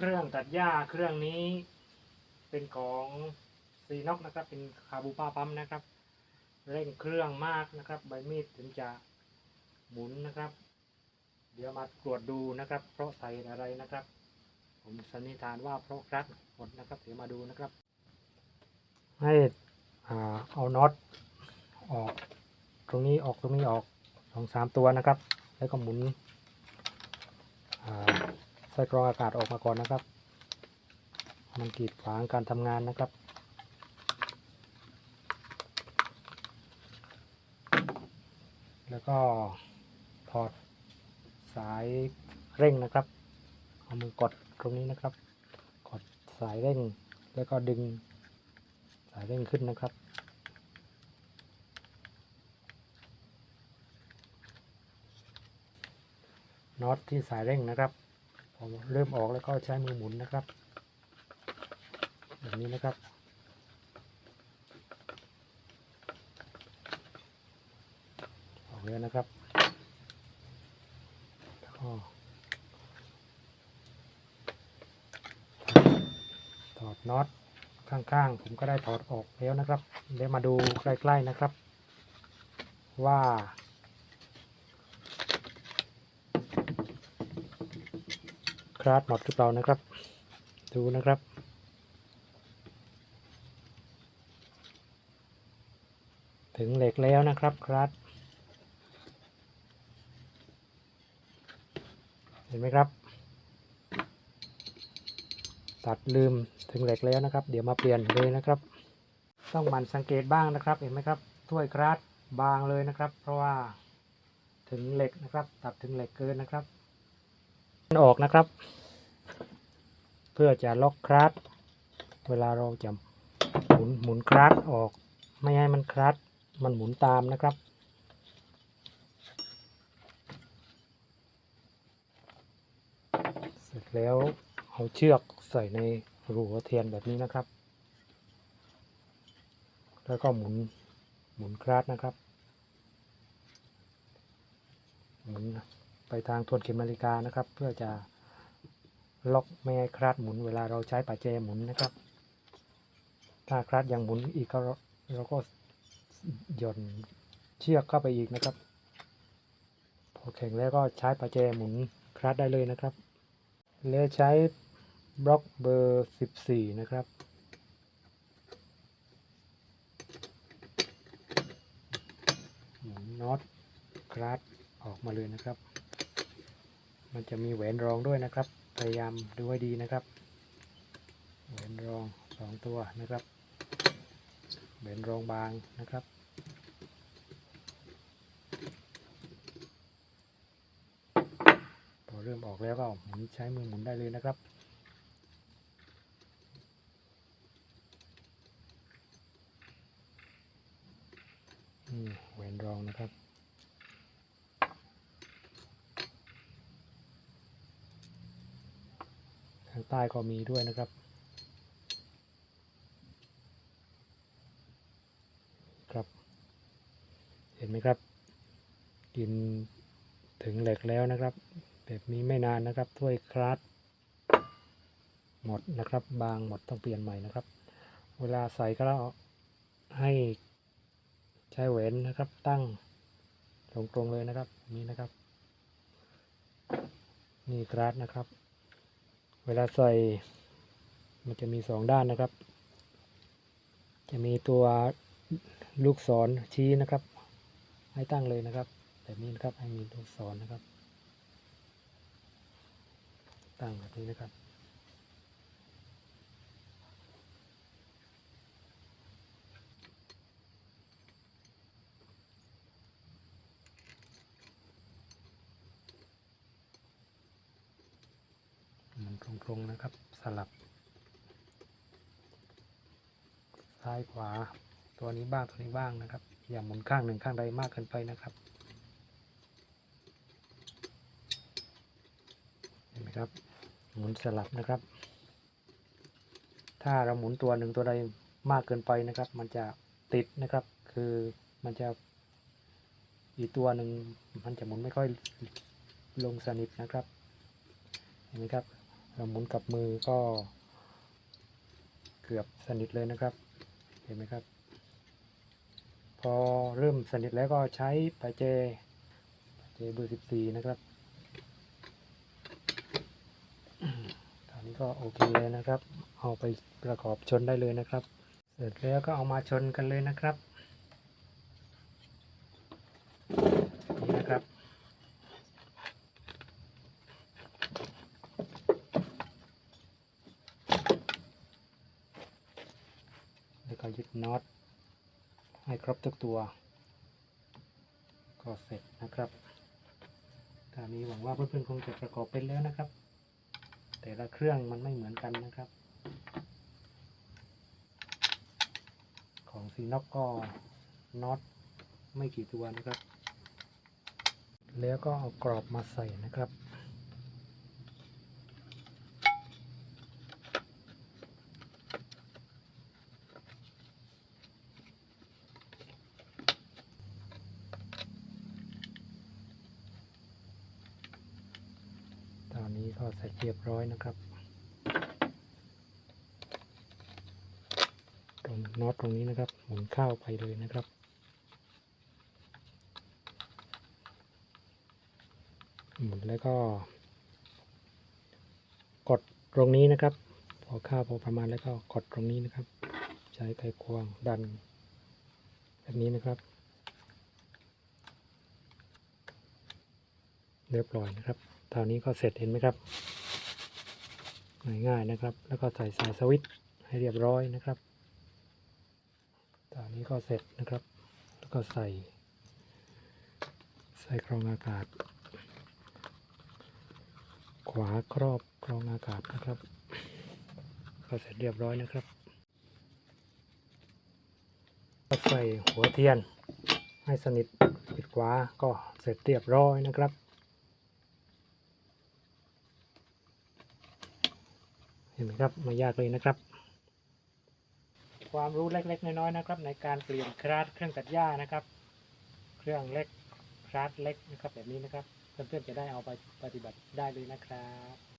เครื่องตัดหญ้าเครื่องนี้เป็นของซีน็อกนะครับ เป็นคาบูป้าปั๊มนะครับ เร่งเครื่องมากนะครับ ใบมีดถึงจะหมุนนะครับ เดี๋ยวมาตรวจดูนะครับ เพราะใส่อะไรนะครับ ผมสันนิษฐานว่าเพราะคลัตช์หมดนะครับเดี๋ยวมาดูนะครับ ให้เอาน็อตออก ตรงนี้ออกตรงนี้ออกสองสามตัวนะครับ แล้วก็หมุน ส้กรองอากาศออกมาก่อนนะครับ มันกีดขวางการทำงานนะครับแล้วก็ถอดสายเร่งนะครับ เอามือกดตรงนี้นะครับ กดสายเร่ง แล้วก็ดึงสายเร่งขึ้นนะครับ น็อตที่สายเร่งนะครับ ผมเริ่มออกแล้วก็ใช้มือหมุนนะครับ แบบนี้นะครับ ออกแล้วนะครับแล้วก็ถอดน็อตข้างๆ ผมก็ได้ถอดออกแล้วนะครับ เดี๋ยวมาดูใกล้ๆนะครับ ว่า คราดหมดหรือเปล่านะครับ ดูนะครับ ถึงเหล็กแล้วนะครับคราดเห็นไหมครับ ตัดลืมถึงเหล็กแล้วนะครับ เดี๋ยวมาเปลี่ยนเลยนะครับ ต้องหมั่นสังเกตบ้างนะครับ เห็นไหมครับถ้วยคราดบางเลยนะครับ เพราะว่าถึงเหล็กนะครับ ตัดถึงเหล็กเกินนะครับ ออกนะครับ เพื่อจะล็อกคลัตเวลาเราจะหมุนหมุนคลัตออก ไม่ให้มันคลัตมันหมุนตามนะครับเสร็จแล้วเอาเชือกใส่ในรูหัวเทียนแบบนี้นะครับ แล้วก็หมุนหมุนคลัตนะครับหมุน ไปทางทวนเข็มนาฬิกานะครับ เพื่อจะล็อกไม่ให้คลัตช์หมุนเวลาเราใช้ป่าแจหมุนนะครับ ถ้าคลัตช์ยังหมุนอีกก็เราก็หย่อนเชือกเข้าไปอีกนะครับ พอแข็งแล้วก็ใช้ป่าแจหมุนคลัตช์ได้เลยนะครับ แล้วใช้บล็อกเบอร์ 14 นะครับหมุนน็อตคลัตช์ออกมาเลยนะครับ มันจะมีแหวนรองด้วยนะครับ พยายามดูให้ดีนะครับ แหวนรองสองตัวนะครับ แหวนรองบางนะครับพอเริ่มออกแล้วก็หมุนใช้มือหมุนได้เลยนะครับนี่แหวนรองนะครับ ทาง ใต้ก็มีด้วยนะครับ ครับ เห็นไหมครับ กินถึงเหล็กแล้วนะครับ แบบนี้ไม่นานนะครับถ้วยคลาสหมดนะครับ บางหมดต้องเปลี่ยนใหม่นะครับ เวลาใส่ก็ให้ใช้แหวนนะครับ ตั้งตรงๆเลยนะครับ นี่นะครับ นี่คลาสนะครับ เวลาใส่มันจะมีสองด้านนะครับ จะมีตัวลูกศรชี้นะครับ ให้ตั้งเลยนะครับแบบนี้นะครับให้มีลูกศรนะครับ ตั้งแบบนี้นะครับ ตรงๆนะครับ สลับ ซ้ายขวาตัวนี้บ้างตัวนี้บ้างนะครับ อย่าหมุนข้างหนึ่งข้างใดมากเกินไปนะครับเห็นไหมครับ หมุนสลับนะครับ ถ้าเราหมุนตัวหนึ่งตัวใดมากเกินไปนะครับ มันจะติดนะครับ คือมันจะอีกตัวหนึ่งมันจะหมุนไม่ค่อยลงสนิทนะครับเห็นไหมครับ หมุนกับมือก็เกือบสนิทเลยนะครับ เห็นไหมครับ พอเริ่มสนิทแล้วก็ใช้ปาเจปาเจเบอร์14นะครับตอนนี้ก็โอเคเลยนะครับ เอาไปประกอบชนได้เลยนะครับ เสร็จแล้วก็เอามาชนกันเลยนะครับ นี่นะครับ แล้วก็ยึดน็อตให้ ครบทุกตัว ก็เสร็จนะครับตอนนี้หวังว่าเพื่อนๆคงจะประกอบเป็นแล้วนะครับ แต่ละเครื่องมันไม่เหมือนกันนะครับ ของซีน็อกก็น็อตไม่กี่ตัวนะครับ แล้วก็เอากรอบมาใส่นะครับ ตอนนี้ก็เสร็จเรียบร้อยนะครับ ตรงน็อตตรงนี้นะครับหมุนเข้าไปเลยนะครับหมุนแล้วก็ กดตรงนี้นะครับ พอเข้าพอประมาณแล้วก็กดตรงนี้นะครับ ใช้ไขควงดัน แบบนี้นะครับเรียบร้อยนะครับ ตอนนี้ก็เสร็จเห็นไหมครับ ง่ายๆนะครับ แล้วก็ใส่สายสวิตช์ให้เรียบร้อยนะครับตอนนี้ก็เสร็จนะครับ แล้วก็ใส่ ใส่กรองอากาศ ขวาครอบกรองอากาศนะครับ ก็เสร็จเรียบร้อยนะครับก็ใส่หัวเทียนให้สนิทปิดขวาก็เสร็จเรียบร้อยนะครับ เห็นไหมครับไม่ยากเลยนะครับ ความรู้เล็กๆน้อยๆนะครับ ในการเปลี่ยนคราดเครื่องตัดหญ้านะครับ เครื่องเล็กคราดเล็กนะครับ แบบนี้นะครับเพื่อนๆจะได้เอาไปปฏิบัติได้เลยนะครับ